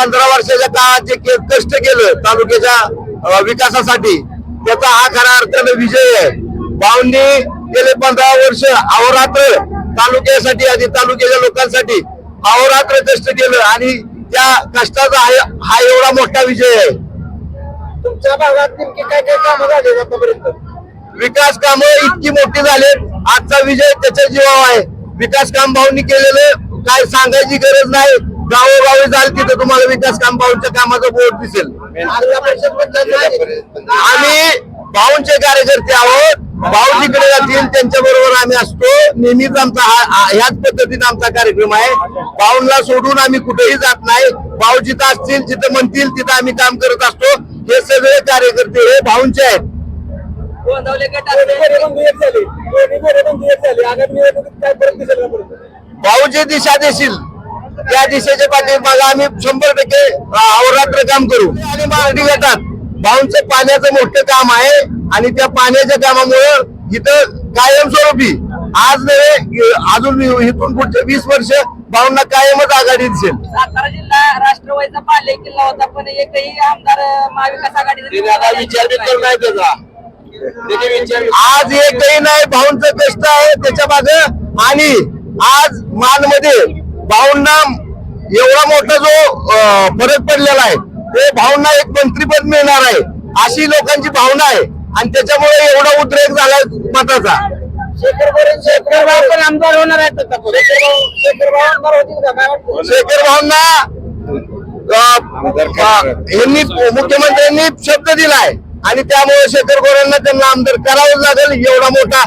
पंधरा वर्षाच्या काळात जे कष्ट केलं तालुक्याच्या विकासासाठी त्याचा हा खऱ्या अर्थानं विजय आहे. भाऊंनी गेले पंधरा वर्ष अहोरात्र तालुक्यासाठी आणि तालुक्याच्या लोकांसाठी अहोरात्र कष्ट केलं आणि त्या कष्टाचा हा हा एवढा मोठा विजय आहे. तुमच्या भागात नेमकी काय काय कामं झाली आतापर्यंत? विकास कामं इतकी मोठी झाली आजचा विजय त्याच्या जीवावर आहे. विकास काम भाऊंनी केलेलं काय सांगायची गरज नाही. गावोगावी जाल तिथं तुम्हाला विकास काम भाऊंच्या कामाचं बोर्ड दिसेल. आम्ही भाऊंचे कार्यकर्ते आहोत. भाऊ तिकडे जातील त्यांच्या बरोबर आम्ही असतो. नेहमीच आमचा हा ह्याच पद्धतीने आमचा कार्यक्रम आहे. भाऊंना सोडून आम्ही कुठेही जात नाही. भाऊ जिथं असतील जिथं म्हणतील तिथं आम्ही काम करत असतो. हे सगळे कार्यकर्ते हे भाऊंचे आहेत. भाऊ जे दिशा देशील. त्या दिशेच्या पाठीमागे आम्ही शंभर टक्के अहोरात्र काम करू. आणि मराठी गटात भाऊंचं पाण्याचं मोठं काम आहे आणि त्या पाण्याच्या कामामुळं इथं कायमस्वरूपी. आज नव्हे अजून इथून पुढचे वीस वर्ष भाऊंना कायमच आघाडी दिसेल. सातारा जिल्हा राष्ट्रवादीचा पाले किल्ला होता पण एकही आमदार महाविकास आघाडीचा आज एकही नाही भाऊंचं कष्ट आहे त्याच्यामागे आणि आज मानमध्ये भाऊंना एवढा मोठा जो फरक पडलेला आहे ते भाऊंना एक मंत्रीपद मिळणार आहे अशी लोकांची भावना आहे आणि त्याच्यामुळे एवढा उद्रेक झाला मताचा शेखर गोरे शेखर भाऊ पण आमदार होणार आहेत. शेखर भाऊ आमदार होतील भाऊंना यांनी मुख्यमंत्र्यांनी शब्द दिलाय आणि त्यामुळे शेखर गोरेंना त्यांना आमदार करावंच लागेल एवढा मोठा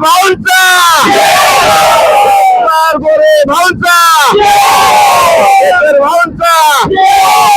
भाऊंचा! गोरे भाऊंचा! भाऊंचा!